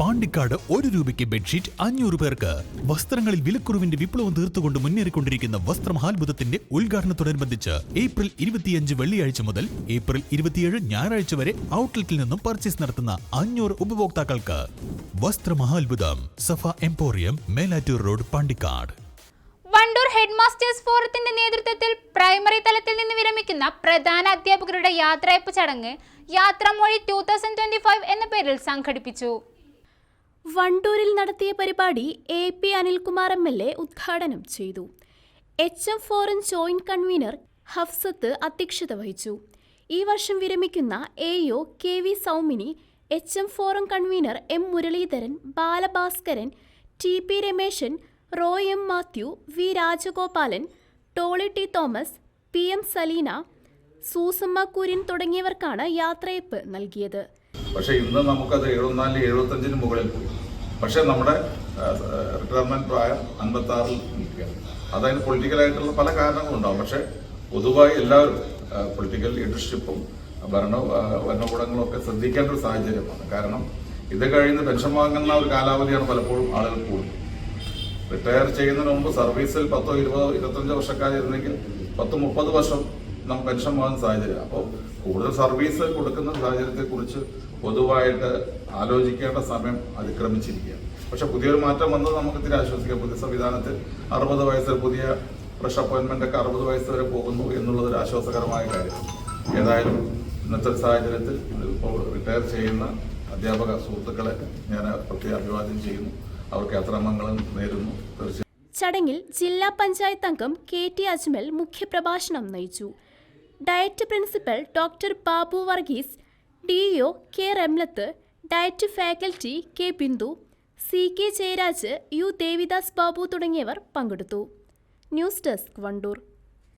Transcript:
പാണ്ടിക്കാട് ഒരു രൂപയ്ക്ക് ബെഡ്ഷീറ്റ് അഞ്ഞൂറ് പേർക്ക്. വസ്ത്രങ്ങളിൽ വിലക്കുറവിന്റെ വിപ്ലവം തീർത്തുകൊണ്ട് മുന്നേറിക്കൊണ്ടിരിക്കുന്ന വസ്ത്രമഹാത്ഭുതത്തിന്റെ ഉദ്ഘാടനത്തോടനുബന്ധിച്ച് ഏപ്രിൽ ഇരുപത്തിയഞ്ച് വെള്ളിയാഴ്ച മുതൽ ഏപ്രിൽ ഇരുപത്തിയേഴ് ഞായറാഴ്ച വരെ ഔട്ട്ലെറ്റിൽ നിന്നും പർച്ചേസ് നടത്തുന്ന അഞ്ഞൂറ് ഉപഭോക്താക്കൾക്ക്. വസ്ത്രമഹാത്ഭുതം Safa emporium Melattur road Pandikkad. Wandoor head masters ഫോറത്തിന്റെ നേതൃത്വത്തിൽ പ്രൈമറി തലത്തിൽ നിന്ന് വിരമിക്കുന്ന പ്രധാന അധ്യാപകരുടെ യാത്രയപ്പ് ചടങ്ങ് യാത്രാമൊഴി ടൂ തൗസൻഡ് ട്വന്റി ഫൈവ് എന്ന പേരിൽ സംഘടിപ്പിച്ചു. വണ്ടൂരിൽ നടത്തിയ പരിപാടി A P Anilkumar M L A ഉദ്ഘാടനം ചെയ്തു. H M forum joint convener Hafsath അധ്യക്ഷത വഹിച്ചു. ഈ വർഷം വിരമിക്കുന്ന A O K V Saumini H M forum convener M Muraleedharan Balabhaskaran T P Rameshan raw M Mathew V Rajagopalan Tolly T Thomas P M Saleena Susamma Kurian തുടങ്ങിയവർക്കാണ് യാത്രയപ്പ് നൽകിയത്. പക്ഷേ ഇന്ന് നമുക്കത് എഴുപത്തിനാലിൽ എഴുപത്തഞ്ചിന് മുകളിൽ പോയി. പക്ഷേ നമ്മുടെ റിട്ടയർമെന്റ് പ്രായം അൻപത്തി ആറിൽ നിൽക്കുകയാണ്. അതായത് പൊളിറ്റിക്കലായിട്ടുള്ള പല കാരണങ്ങളുണ്ടാവും പക്ഷേ പൊതുവായി എല്ലാവരും പൊളിറ്റിക്കൽ ലീഡർഷിപ്പും ഭരണ ഭരണകൂടങ്ങളും ഒക്കെ ശ്രദ്ധിക്കേണ്ട ഒരു സാഹചര്യമാണ്. കാരണം ഇത് കഴിഞ്ഞ് പെൻഷൻ വാങ്ങുന്ന ഒരു കാലാവധിയാണ് പലപ്പോഴും ആളുകൾ കൂടുന്നത്. റിട്ടയർ ചെയ്യുന്നതിന് മുമ്പ് സർവീസിൽ പത്തോ ഇരുപതോ ഇരുപത്തഞ്ചോ വർഷക്കാരിരുന്നെങ്കിൽ പത്ത് മുപ്പത് വർഷം നമുക്ക് വാങ്ങുന്ന സാഹചര്യം. അപ്പോൾ കൂടുതൽ സർവീസ് കൊടുക്കുന്ന സാഹചര്യത്തെക്കുറിച്ച് പൊതുവായിട്ട് ആലോചിക്കേണ്ട സമയം അതിക്രമിച്ചിരിക്കുകയാണ്. പക്ഷെ പുതിയൊരു മാറ്റം വന്നത് നമുക്ക് ഇത്തിരി ആശ്വസിക്കാം. പുതിയ സംവിധാനത്തിൽ അറുപത് വയസ്സിൽ പുതിയ ഫ്രഷ് അപ്പോയിൻമെന്റ് ഒക്കെ അറുപത് വയസ്സ് വരെ പോകുന്നു എന്നുള്ളത് ഒരു ആശ്വാസകരമായ കാര്യം. ഏതായാലും ഇന്നത്തെ സാഹചര്യത്തിൽ ഇപ്പോൾ റിട്ടയർ ചെയ്യുന്ന അധ്യാപക സുഹൃത്തുക്കളെ ഞാൻ പ്രത്യേക അഭിവാദ്യം ചെയ്യുന്നു. അവർക്ക് യാത്രാമംഗളം നേരുന്നു. തീർച്ചയായും. ചടങ്ങിൽ ജില്ലാ പഞ്ചായത്ത് അംഗം കെ ടി അജ്മൽ മുഖ്യപ്രഭാഷണം നയിച്ചു. DIET principal doctor Babu Varghese D O K Ramlath DIET faculty K Bindu C K Jayaraj U Devidas Babu തുടങ്ങിയവർ പങ്കെടുത്തു. News desk Wandoor.